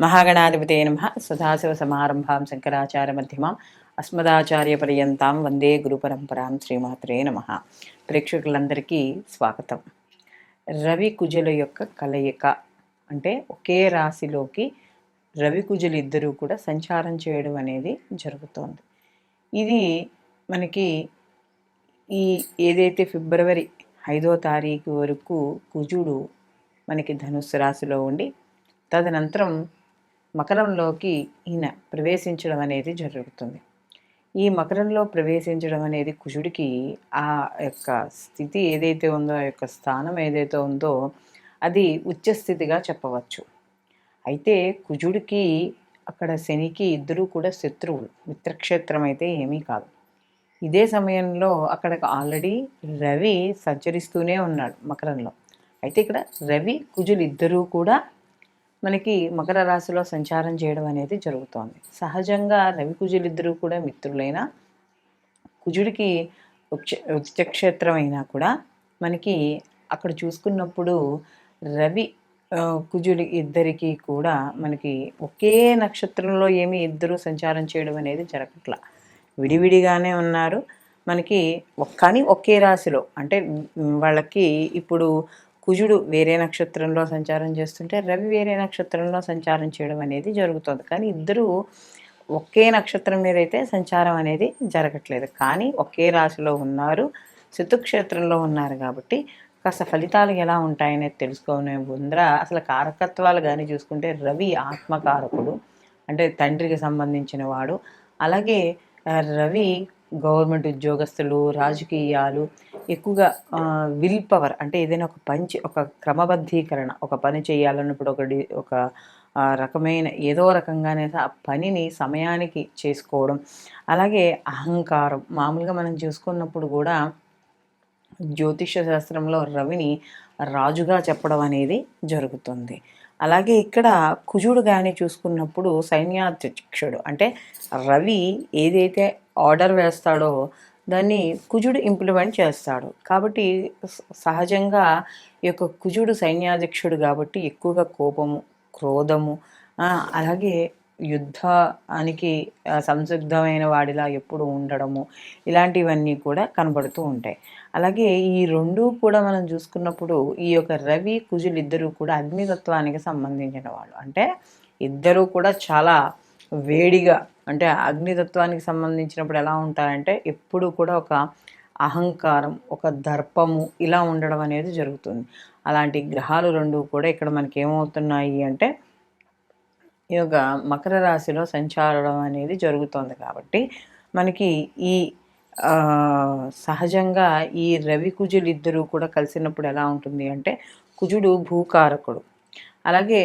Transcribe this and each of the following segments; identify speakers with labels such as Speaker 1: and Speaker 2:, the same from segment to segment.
Speaker 1: మహాగణాధిపతే నమ. సదాశివ సమారంభాం శంకరాచార్య మధ్యమాం. అస్మదాచార్య పర్యంతాం వందే గురు పరంపరాం శ్రీమాత్రే నమ. ప్రేక్షకులందరికీ స్వాగతం. రవి కుజుల యొక్క కలయిక అంటే ఒకే రాశిలోకి రవి కుజులు ఇద్దరూ కూడా సంచారం చేయడం అనేది జరుగుతోంది. ఇది మనకి ఈ ఏదైతే ఫిబ్రవరి ఐదో తారీఖు వరకు కుజుడు మనకి ధనుస్సు రాశిలో ఉండి తదనంతరం మకరంలోకి ఈయన ప్రవేశించడం అనేది జరుగుతుంది. ఈ మకరంలో ప్రవేశించడం అనేది కుజుడికి ఆ యొక్క స్థితి ఏదైతే ఉందో ఆ యొక్క స్థానం ఏదైతే ఉందో అది ఉచ్చస్థితిగా చెప్పవచ్చు. అయితే కుజుడికి అక్కడ శనికి ఇద్దరూ కూడా శత్రువులు. మిత్రక్షేత్రం అయితే ఏమీ కాదు. ఇదే సమయంలో అక్కడ ఆల్రెడీ రవి సంచరిస్తూనే ఉన్నాడు మకరంలో. అయితే ఇక్కడ రవి కుజులు ఇద్దరూ కూడా మనకి మకర రాశిలో సంచారం చేయడం అనేది జరుగుతోంది. సహజంగా రవి కుజులు ఇద్దరూ కూడా మిత్రులైన కుజుడికి ఉచ్చక్షేత్రం అయినా కూడా మనకి అక్కడ చూసుకున్నప్పుడు రవి కుజుడి ఇద్దరికి కూడా మనకి ఒకే నక్షత్రంలో ఏమి ఇద్దరు సంచారం చేయడం అనేది జరగట్ల. విడివిడిగానే ఉన్నారు. మనకి కానీ ఒకే రాశిలో అంటే వాళ్ళకి ఇప్పుడు కుజుడు వేరే నక్షత్రంలో సంచారం చేస్తుంటే రవి వేరే నక్షత్రంలో సంచారం చేయడం అనేది జరుగుతుంది. కానీ ఇద్దరు ఒకే నక్షత్రం మీద అయితే సంచారం అనేది జరగట్లేదు. కానీ ఒకే రాశిలో ఉన్నారు శతుక్షేత్రంలో ఉన్నారు కాబట్టి కాస్త ఫలితాలు ఎలా ఉంటాయనేది తెలుసుకునే ముందర అసలు కారకత్వాలు కానీ చూసుకుంటే రవి ఆత్మకారకుడు అంటే తండ్రికి సంబంధించిన వాడు. అలాగే రవి గవర్నమెంట్ ఉద్యోగస్తులు రాజకీయాలు ఎక్కువగా విల్ పవర్ అంటే ఏదైనా ఒక పంచి ఒక క్రమబద్ధీకరణ ఒక పని చేయాలన్నప్పుడు ఒకటి ఒక రకమైన ఏదో రకంగానే ఆ పనిని సమయానికి చేసుకోవడం. అలాగే అహంకారం మామూలుగా మనం చూసుకున్నప్పుడు కూడా జ్యోతిష శాస్త్రంలో రవిని రాజుగా చెప్పడం అనేది జరుగుతుంది. అలాగే ఇక్కడ కుజుడు కానీ చూసుకున్నప్పుడు సైన్యాధ్యక్షుడు అంటే రవి ఏదైతే ఆర్డర్ వేస్తాడో దాన్ని కుజుడు ఇంప్లిమెంట్ చేస్తాడు. కాబట్టి సహజంగా ఈ యొక్క కుజుడు సైన్యాధ్యక్షుడు కాబట్టి ఎక్కువగా కోపము క్రోధము అలాగే యుద్ధానికి సంసిద్ధమైన వాడిలా ఎప్పుడు ఉండడము ఇలాంటివన్నీ కూడా కనబడుతూ ఉంటాయి. అలాగే ఈ రెండు కూడా మనం చూసుకున్నప్పుడు ఈ యొక్క రవి కుజులు ఇద్దరూ కూడా అగ్నితత్వానికి సంబంధించిన వాళ్ళు. అంటే ఇద్దరూ కూడా చాలా వేడిగా అంటే అగ్నితత్వానికి సంబంధించినప్పుడు ఎలా ఉంటారంటే ఎప్పుడు కూడా ఒక అహంకారం ఒక దర్పము ఇలా ఉండడం అనేది జరుగుతుంది. అలాంటి గ్రహాలు రెండు కూడా ఇక్కడ మనకి ఏమవుతున్నాయి అంటే ఈ యొక్క మకర రాశిలో సంచారడం అనేది జరుగుతుంది కాబట్టి మనకి ఈ సహజంగా ఈ రవి కుజులు ఇద్దరూ కూడా కలిసినప్పుడు ఎలా ఉంటుంది అంటే కుజుడు భూకారకుడు. అలాగే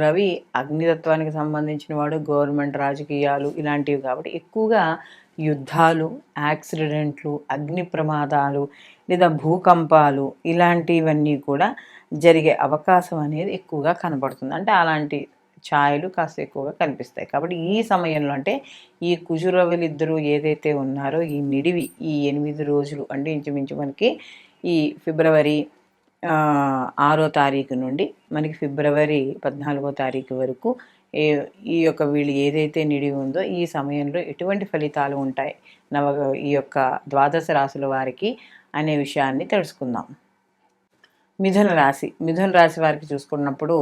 Speaker 1: రవి అగ్నితత్వానికి సంబంధించిన వాడు గవర్నమెంట్ రాజకీయాలు ఇలాంటివి కాబట్టి ఎక్కువగా యుద్ధాలు యాక్సిడెంట్లు అగ్ని ప్రమాదాలు లేదా భూకంపాలు ఇలాంటివన్నీ కూడా జరిగే అవకాశం అనేది ఎక్కువగా కనబడుతుంది. అంటే అలాంటి ఛాయలు కాస్త ఎక్కువగా కనిపిస్తాయి. కాబట్టి ఈ సమయంలో అంటే ఈ కుజురవులు ఇద్దరు ఏదైతే ఉన్నారో ఈ నిడివి ఈ ఎనిమిది రోజులు అంటే ఇంచుమించు మనకి ఈ ఫిబ్రవరి ఆరో తారీఖు నుండి మనకి ఫిబ్రవరి పద్నాలుగో తారీఖు వరకు ఏ ఈ యొక్క వీళ్ళు ఏదైతే నిడివి ఉందో ఈ సమయంలో ఎటువంటి ఫలితాలు ఉంటాయి? నవ ఈ యొక్క ద్వాదశ రాశుల వారికి అనే విషయాన్ని తెలుసుకుందాం. మిథున రాశి మిథున రాశి వారికి చూసుకున్నప్పుడు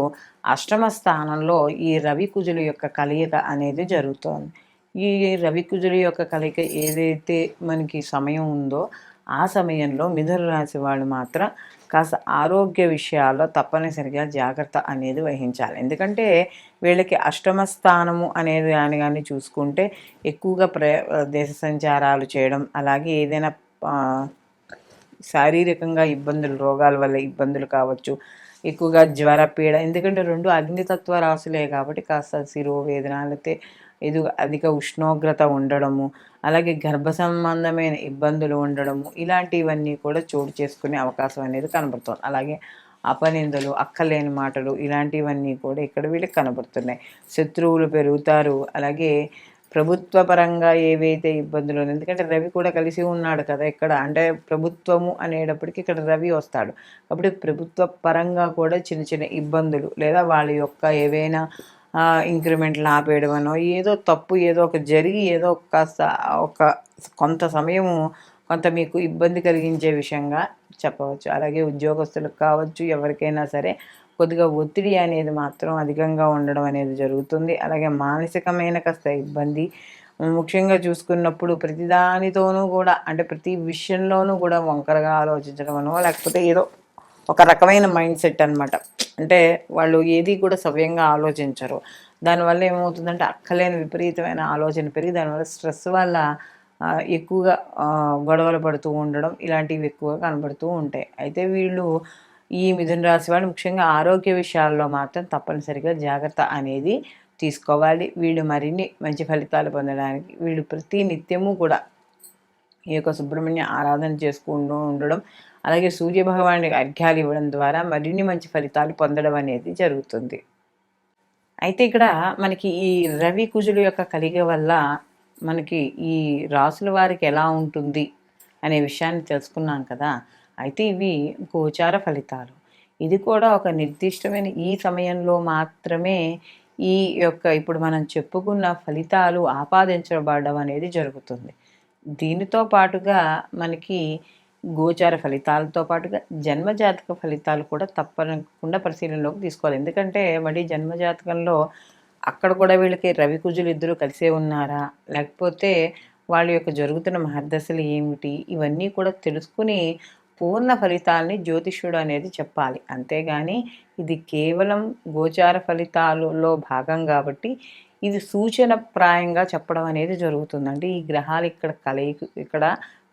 Speaker 1: అష్టమ స్థానంలో ఈ రవి కుజుల యొక్క కలయిక అనేది జరుగుతోంది. ఈ రవి కుజుల యొక్క కలయిక ఏదైతే మనకి సమయం ఉందో ఆ సమయంలో మిథున రాశి వాళ్ళు మాత్రం కాస్త ఆరోగ్య విషయాల్లో తప్పనిసరిగా జాగ్రత్త అనేది వహించాలి. ఎందుకంటే వీళ్ళకి అష్టమ స్థానము అనేది కానీ కానీ చూసుకుంటే ఎక్కువగా ప్ర దేశ సంచారాలు చేయడం అలాగే ఏదైనా శారీరకంగా ఇబ్బందులు రోగాల వల్ల ఇబ్బందులు కావచ్చు ఎక్కువగా జ్వర పీడ ఎందుకంటే రెండు అగ్నితత్వ రాశులే కాబట్టి కాస్త శిరోవేదన లేకపోతే ఎదు అధిక ఉష్ణోగ్రత ఉండడము అలాగే గర్భ సంబంధమైన ఇబ్బందులు ఉండడము ఇలాంటివన్నీ కూడా చోటు చేసుకునే అవకాశం అనేది కనబడుతుంది. అలాగే అపనిందలు అక్కలేని మాటలు ఇలాంటివన్నీ కూడా ఇక్కడ వీళ్ళకి కనబడుతున్నాయి. శత్రువులు పెరుగుతారు. అలాగే ప్రభుత్వ పరంగా ఏవైతే ఇబ్బందులు ఉన్నాయి ఎందుకంటే రవి కూడా కలిసి ఉన్నాడు కదా ఇక్కడ అంటే ప్రభుత్వము అనేటప్పటికి ఇక్కడ రవి వస్తాడు. కాబట్టి ప్రభుత్వ పరంగా కూడా చిన్న చిన్న ఇబ్బందులు లేదా వాళ్ళ యొక్క ఏవైనా ఇంక్రిమెంట్లు ఆపేయడమనో ఏదో తప్పు ఏదో ఒక జరిగి ఏదో కాస్త ఒక కొంత సమయము కొంత మీకు ఇబ్బంది కలిగించే విషయంగా చెప్పవచ్చు. అలాగే ఉద్యోగస్తులకు కావచ్చు ఎవరికైనా సరే కొద్దిగా ఒత్తిడి అనేది మాత్రం అధికంగా ఉండడం అనేది జరుగుతుంది. అలాగే మానసికమైన కాస్త ఇబ్బంది ముఖ్యంగా చూసుకున్నప్పుడు ప్రతిదానితోనూ కూడా అంటే ప్రతి విషయంలోనూ కూడా వంకరగా ఆలోచించడమనో లేకపోతే ఏదో ఒక రకమైన మైండ్ సెట్ అనమాట అంటే వాళ్ళు ఏది కూడా సవ్యంగా ఆలోచించరు. దానివల్ల ఏమవుతుందంటే అక్కలేని విపరీతమైన ఆలోచన పెరిగి దానివల్ల స్ట్రెస్ వల్ల ఎక్కువగా గొడవలు పడుతూ ఉండడం ఇలాంటివి ఎక్కువగా కనబడుతూ ఉంటాయి. అయితే వీళ్ళు ఈ మిథున రాశి వాళ్ళు ముఖ్యంగా ఆరోగ్య విషయాల్లో మాత్రం తప్పనిసరిగా జాగ్రత్త అనేది తీసుకోవాలి. వీళ్ళు మరిన్ని మంచి ఫలితాలు పొందడానికి వీళ్ళు ప్రతి నిత్యము కూడా ఈ యొక్క సుబ్రహ్మణ్య ఆరాధన చేసుకుంటూ ఉండడం అలాగే సూర్యభగవానికి అర్ఘ్యాలు ఇవ్వడం ద్వారా మరిన్ని మంచి ఫలితాలు పొందడం అనేది జరుగుతుంది. అయితే ఇక్కడ మనకి ఈ రవి కుజుల యొక్క కలిగ వల్ల మనకి ఈ రాసుల వారికి ఎలా ఉంటుంది అనే విషయాన్ని తెలుసుకున్నాం కదా. అయితే ఇవి గోచార ఫలితాలు. ఇది కూడా ఒక నిర్దిష్టమైన ఈ సమయంలో మాత్రమే ఈ యొక్క ఇప్పుడు మనం చెప్పుకున్న ఫలితాలు ఆపాదించబడడం అనేది జరుగుతుంది. దీనితో పాటుగా మనకి గోచార ఫలితాలతో పాటుగా జన్మజాతక ఫలితాలు కూడా తప్పకుండా పరిశీలనలోకి తీసుకోవాలి. ఎందుకంటే మళ్ళీ జన్మజాతకంలో అక్కడ కూడా వీళ్ళకి రవి కుజులు ఇద్దరు కలిసే ఉన్నారా? లేకపోతే వాళ్ళ యొక్క జరుగుతున్న మహర్దశలు ఏమిటి? ఇవన్నీ కూడా తెలుసుకుని పూర్ణ ఫలితాలని జ్యోతిష్యుడు అనేది చెప్పాలి. అంతేగాని ఇది కేవలం గోచార ఫలితాలలో భాగం కాబట్టి ఇది సూచన ప్రాయంగా చెప్పడం అనేది జరుగుతుందండి. ఈ గ్రహాలు ఇక్కడ కలయి ఇక్కడ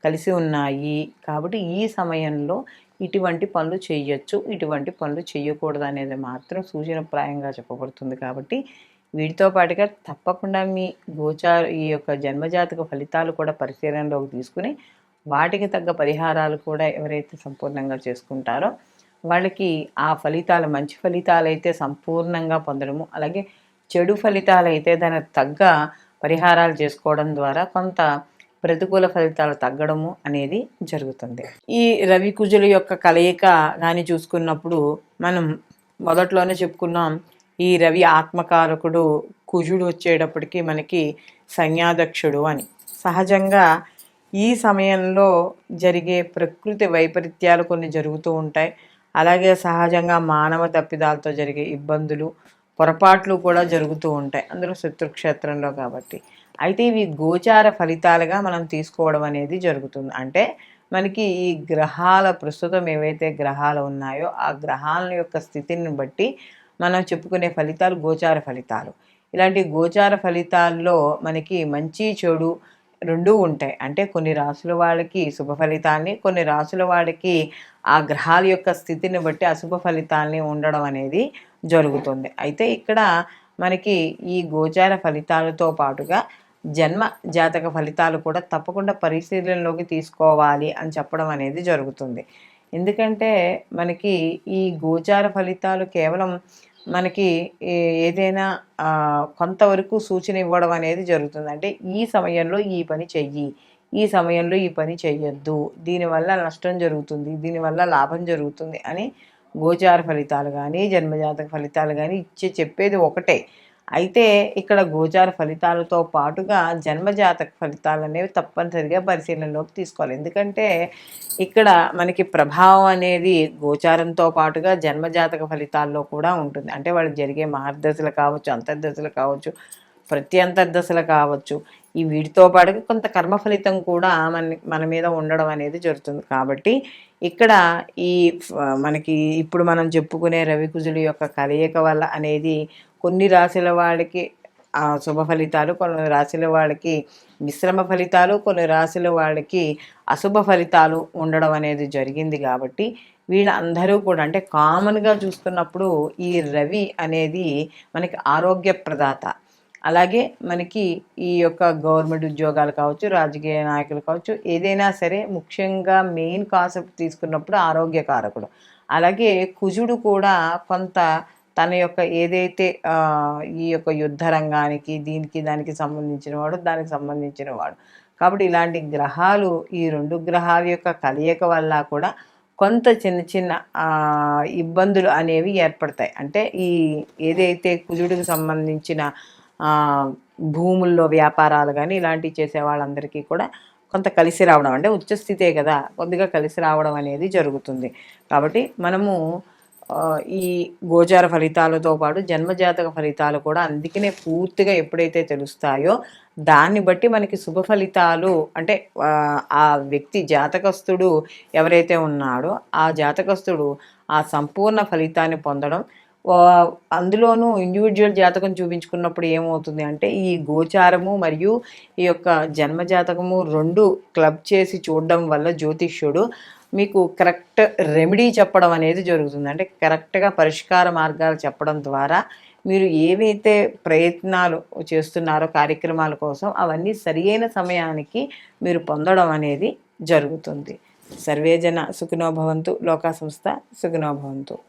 Speaker 1: కలిసి ఉన్నాయి. కాబట్టి ఈ సమయంలో ఇటువంటి పనులు చేయొచ్చు. ఇటువంటి పనులు చేయకూడదు అనేది మాత్రం సూచనప్రాయంగా చెప్పబడుతుంది. కాబట్టి వీటితో పాటుగా తప్పకుండా మీ గోచార ఈ యొక్క జన్మజాతక ఫలితాలు కూడా పరిశీలనలోకి తీసుకుని వాటికి తగ్గ పరిహారాలు కూడా ఎవరైతే సంపూర్ణంగా చేసుకుంటారో వాళ్ళకి ఆ ఫలితాలు మంచి ఫలితాలు అయితే సంపూర్ణంగా పొందడము అలాగే చెడు ఫలితాలు అయితే దానికి తగ్గ పరిహారాలు చేసుకోవడం ద్వారా కొంత ప్రతికూల ఫలితాలు తగ్గడము అనేది జరుగుతుంది. ఈ రవి కుజుల యొక్క కలయిక కానీ చూసుకున్నప్పుడు మనం మొదట్లోనే చెప్పుకున్నాం ఈ రవి ఆత్మకారకుడు కుజుడు వచ్చేటప్పటికి మనకి సంజ్ఞాదక్షుడు అని. సహజంగా ఈ సమయంలో జరిగే ప్రకృతి వైపరీత్యాలు కొన్ని జరుగుతూ ఉంటాయి. అలాగే సహజంగా మానవ తప్పిదాలతో జరిగే ఇబ్బందులు పొరపాట్లు కూడా జరుగుతూ ఉంటాయి. అందులో శత్రుక్షేత్రంలో కాబట్టి. అయితే ఇవి గోచార ఫలితాలుగా మనం తీసుకోవడం అనేది జరుగుతుంది. అంటే మనకి ఈ గ్రహాల ప్రస్తుతం ఏవైతే గ్రహాలు ఉన్నాయో ఆ గ్రహాల యొక్క స్థితిని బట్టి మనం చెప్పుకునే ఫలితాలు గోచార ఫలితాలు. ఇలాంటి గోచార ఫలితాల్లో మనకి మంచి చెడు రెండూ ఉంటాయి. అంటే కొన్ని రాసుల వాళ్ళకి శుభ ఫలితాన్ని కొన్ని రాసుల వాళ్ళకి ఆ గ్రహాల యొక్క స్థితిని బట్టి అశుభ ఫలితాల్ని ఉండడం అనేది జరుగుతుంది. అయితే ఇక్కడ మనకి ఈ గోచార ఫలితాలతో పాటుగా జన్మ జాతక ఫలితాలు కూడా తప్పకుండా పరిశీలనలోకి తీసుకోవాలి అని చెప్పడం అనేది జరుగుతుంది. ఎందుకంటే మనకి ఈ గోచార ఫలితాలు కేవలం మనకి ఏదైనా కొంతవరకు సూచన ఇవ్వడం అనేది జరుగుతుంది. అంటే ఈ సమయంలో ఈ పని చెయ్యి ఈ సమయంలో ఈ పని చెయ్యొద్దు దీనివల్ల నష్టం జరుగుతుంది దీనివల్ల లాభం జరుగుతుంది అని గోచార ఫలితాలు కానీ జన్మజాతక ఫలితాలు కానీ ఇచ్చే చెప్పేది ఒకటే. అయితే ఇక్కడ గోచార ఫలితాలతో పాటుగా జన్మజాతక ఫలితాలు అనేవి తప్పనిసరిగా పరిశీలనలోకి తీసుకోవాలి. ఎందుకంటే ఇక్కడ మనకి ప్రభావం అనేది గోచారంతో పాటుగా జన్మజాతక ఫలితాల్లో కూడా ఉంటుంది. అంటే వాళ్ళకి జరిగే మహర్దశలు కావచ్చు అంతర్దశలు కావచ్చు ప్రతి అంతర్దశలు కావచ్చు ఈ వీటితో పాటుగా కొంత కర్మ ఫలితం కూడా మన మన మీద ఉండడం అనేది జరుగుతుంది. కాబట్టి ఇక్కడ ఈ మనకి ఇప్పుడు మనం చెప్పుకునే రవికుజుడి యొక్క కలయిక వల్ల అనేది కొన్ని రాశుల వాళ్ళకి శుభ ఫలితాలు కొన్ని రాశుల వాళ్ళకి మిశ్రమ ఫలితాలు కొన్ని రాశుల వాళ్ళకి అశుభ ఫలితాలు ఉండడం అనేది జరిగింది కాబట్టి వీళ్ళందరూ కూడా అంటే కామన్గా చూస్తున్నప్పుడు ఈ రవి అనేది మనకి ఆరోగ్య ప్రదాత. అలాగే మనకి ఈ యొక్క గవర్నమెంట్ ఉద్యోగాలు కావచ్చు రాజకీయ నాయకులు కావచ్చు ఏదైనా సరే ముఖ్యంగా మెయిన్ కాన్సెప్ట్ తీసుకున్నప్పుడు ఆరోగ్యకారకుడు. అలాగే కుజుడు కూడా కొంత తన యొక్క ఏదైతే ఈ యొక్క యుద్ధ రంగానికి దీనికి దానికి సంబంధించిన వాడు దానికి సంబంధించిన వాడు. కాబట్టి ఇలాంటి గ్రహాలు ఈ రెండు గ్రహాల యొక్క కలయిక వల్ల కూడా కొంత చిన్న చిన్న ఇబ్బందులు అనేవి ఏర్పడతాయి. అంటే ఈ ఏదైతే కుజుడికి సంబంధించిన భూముల్లో వ్యాపారాలు కానీ ఇలాంటివి చేసే వాళ్ళందరికీ కూడా కొంత కలిసి రావడం. అంటే ఉచ్చస్థితే కదా కొద్దిగా కలిసి రావడం అనేది జరుగుతుంది. కాబట్టి మనము ఈ గోచార ఫలితాలతో పాటు జన్మజాతక ఫలితాలు కూడా అందుకనే పూర్తిగా ఎప్పుడైతే తెలుస్తాయో దాన్ని బట్టి మనకి శుభ ఫలితాలు అంటే ఆ, వ్యక్తి జాతకస్తుడు ఎవరైతే ఉన్నాడో ఆ జాతకస్తుడు ఆ సంపూర్ణ ఫలితాన్ని పొందడం అందులోనూ ఇండివిజువల్ జాతకం చూపించుకున్నప్పుడు ఏమవుతుంది అంటే ఈ గోచారము మరియు ఈ యొక్క జన్మ జాతకము రెండు క్లబ్ చేసి చూడడం వల్ల జ్యోతిష్యుడు మీకు కరెక్ట్ రెమెడీ చెప్పడం అనేది జరుగుతుంది. అంటే కరెక్ట్గా పరిష్కార మార్గాలు చెప్పడం ద్వారా మీరు ఏవైతే ప్రయత్నాలు చేస్తున్నారో కార్యక్రమాల కోసం అవన్నీ సరియైన సమయానికి మీరు పొందడం అనేది జరుగుతుంది. సర్వేజన సుఖినోభవంతు లోకా సంస్థ సుఖినోభవంతు